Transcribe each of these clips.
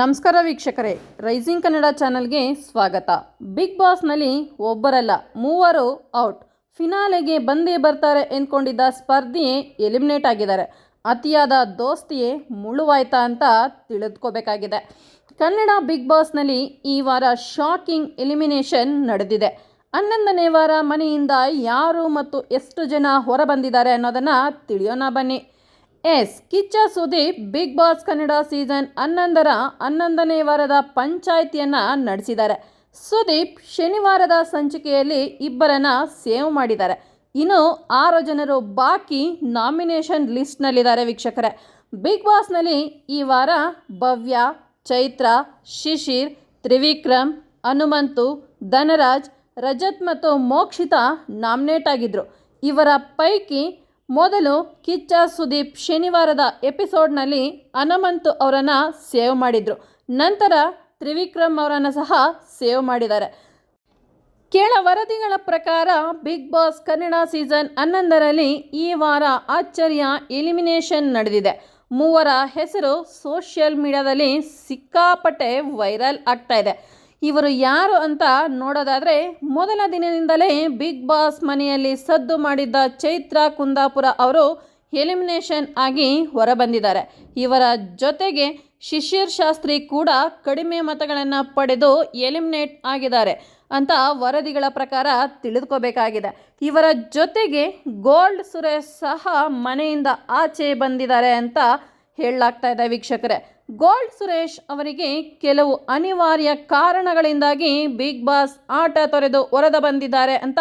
ನಮಸ್ಕಾರ ವೀಕ್ಷಕರೇ, ರೈಸಿಂಗ್ ಕನ್ನಡ ಚಾನಲ್ಗೆ ಸ್ವಾಗತ. ಬಿಗ್ ಬಾಸ್ನಲ್ಲಿ ಒಬ್ಬರಲ್ಲ, ಮೂವರು ಔಟ್. ಫಿನಾಲೆಗೆ ಬಂದೇ ಬರ್ತಾರೆ ಎಂದ್ಕೊಂಡಿದ್ದ ಸ್ಪರ್ಧಿಯೇ ಎಲಿಮಿನೇಟ್ ಆಗಿದ್ದಾರೆ. ಅತಿಯಾದ ದೋಸ್ತಿಯೇ ಮುಳುವಾಯ್ತಾ ಅಂತ ತಿಳಿದುಕೋಬೇಕಾಗಿದೆ. ಕನ್ನಡ ಬಿಗ್ ಬಾಸ್ನಲ್ಲಿ ಈ ವಾರ ಶಾಕಿಂಗ್ ಎಲಿಮಿನೇಷನ್ ನಡೆದಿದೆ. ಹನ್ನೊಂದನೇ ವಾರ ಮನೆಯಿಂದ ಯಾರು ಮತ್ತು ಎಷ್ಟು ಜನ ಹೊರಬಂದಿದ್ದಾರೆ ಅನ್ನೋದನ್ನು ತಿಳಿಯೋಣ ಬನ್ನಿ. Yes. Kichcha Sudeep, Bigg Boss Kannada season ಹನ್ನೊಂದರ ಹನ್ನೊಂದನೇ ವಾರದ ಪಂಚಾಯಿತಿಯನ್ನು ನಡೆಸಿದ್ದಾರೆ. ಸುದೀಪ್ ಶನಿವಾರದ ಸಂಚಿಕೆಯಲ್ಲಿ ಇಬ್ಬರನ್ನ ಸೇವ್ ಮಾಡಿದ್ದಾರೆ. ಇನ್ನು ಆರು ಜನರು ಬಾಕಿ ನಾಮಿನೇಷನ್ ಲಿಸ್ಟ್ನಲ್ಲಿದ್ದಾರೆ ವೀಕ್ಷಕರೇ. ಬಿಗ್ ಬಾಸ್ನಲ್ಲಿ ಈ ವಾರ ಭವ್ಯ, ಚೈತ್ರ, ಶಿಶಿರ್, ತ್ರಿವಿಕ್ರಮ್, ಹನುಮಂತು, ಧನರಾಜ್, ರಜತ್ ಮತ್ತು ಮೋಕ್ಷಿತ ನಾಮಿನೇಟ್ ಆಗಿದ್ದರು ಇವರ ಪೈಕಿ ಮೊದಲು ಕಿಚ್ಚ ಸುದೀಪ್ ಶನಿವಾರದ ಎಪಿಸೋಡ್ನಲ್ಲಿ ಹನುಮಂತು ಅವರನ್ನು ಸೇವ್ ಮಾಡಿದರು. ನಂತರ ತ್ರಿವಿಕ್ರಮ್ ಅವರನ್ನು ಸಹ ಸೇವ್ ಮಾಡಿದ್ದಾರೆ. ಕೆಳ ವರದಿಗಳ ಪ್ರಕಾರ ಬಿಗ್ ಬಾಸ್ ಕನ್ನಡ ಸೀಸನ್ ಹನ್ನೊಂದರಲ್ಲಿ ಈ ವಾರ ಆಶ್ಚರ್ಯ ಎಲಿಮಿನೇಷನ್ ನಡೆದಿದೆ. ಮೂವರ ಹೆಸರು ಸೋಷಿಯಲ್ ಮೀಡಿಯಾದಲ್ಲಿ ಸಿಕ್ಕಾಪಟ್ಟೆ ವೈರಲ್ ಆಗ್ತಾ ಇದೆ. ಇವರು ಯಾರು ಅಂತ ನೋಡೋದಾದರೆ ಮೊದಲ ದಿನದಿಂದಲೇ ಬಿಗ್ ಬಾಸ್ ಮನೆಯಲ್ಲಿ ಸದ್ದು ಮಾಡಿದ್ದ ಚೈತ್ರ ಕುಂದಾಪುರ ಅವರು ಎಲಿಮಿನೇಷನ್ ಆಗಿ ಹೊರಬಂದಿದ್ದಾರೆ. ಇವರ ಜೊತೆಗೆ ಶಿಶಿರ್ ಶಾಸ್ತ್ರಿ ಕೂಡ ಕಡಿಮೆ ಮತಗಳನ್ನು ಪಡೆದು ಎಲಿಮಿನೇಟ್ ಆಗಿದ್ದಾರೆ ಅಂತ ವರದಿಗಳ ಪ್ರಕಾರ ತಿಳಿದುಕೋಬೇಕಾಗಿದೆ. ಇವರ ಜೊತೆಗೆ ಗೋಲ್ಡ್ ಸುರೇಶ್ ಸಹ ಮನೆಯಿಂದ ಆಚೆ ಬಂದಿದ್ದಾರೆ ಅಂತ ಹೇಳಲಾಗ್ತಾ ಇದೆ ವೀಕ್ಷಕರೇ. ಗೋಲ್ಡ್ ಸುರೇಶ್ ಅವರಿಗೆ ಕೆಲವು ಅನಿವಾರ್ಯ ಕಾರಣಗಳಿಂದಾಗಿ ಬಿಗ್ ಬಾಸ್ ಆಟ ತೊರೆದು ಹೊರದ ಬಂದಿದ್ದಾರೆ ಅಂತ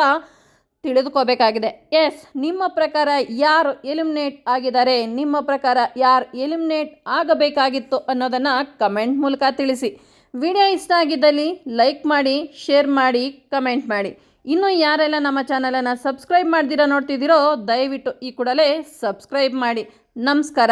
ತಿಳಿದುಕೋಬೇಕಾಗಿದೆ. ಎಸ್ ನಿಮ್ಮ ಪ್ರಕಾರ ಯಾರು ಎಲಿಮಿನೇಟ್ ಆಗಿದ್ದಾರೆ? ನಿಮ್ಮ ಪ್ರಕಾರ ಯಾರು ಎಲಿಮಿನೇಟ್ ಆಗಬೇಕಾಗಿತ್ತು ಅನ್ನೋದನ್ನು ಕಮೆಂಟ್ ಮೂಲಕ ತಿಳಿಸಿ. ವಿಡಿಯೋ ಇಷ್ಟ ಆಗಿದ್ದಲ್ಲಿ ಲೈಕ್ ಮಾಡಿ ಶೇರ್ ಮಾಡಿ ಕಮೆಂಟ್ ಮಾಡಿ. ಇನ್ನು ಯಾರೆಲ್ಲ ನಮ್ಮ ಚಾನಲನ್ನು ಸಬ್ಸ್ಕ್ರೈಬ್ ಮಾಡ್ದಿರಾ ನೋಡ್ತಿದ್ದೀರೋ, ದಯವಿಟ್ಟು ಈ ಕೂಡಲೇ ಸಬ್ಸ್ಕ್ರೈಬ್ ಮಾಡಿ. ನಮಸ್ಕಾರ.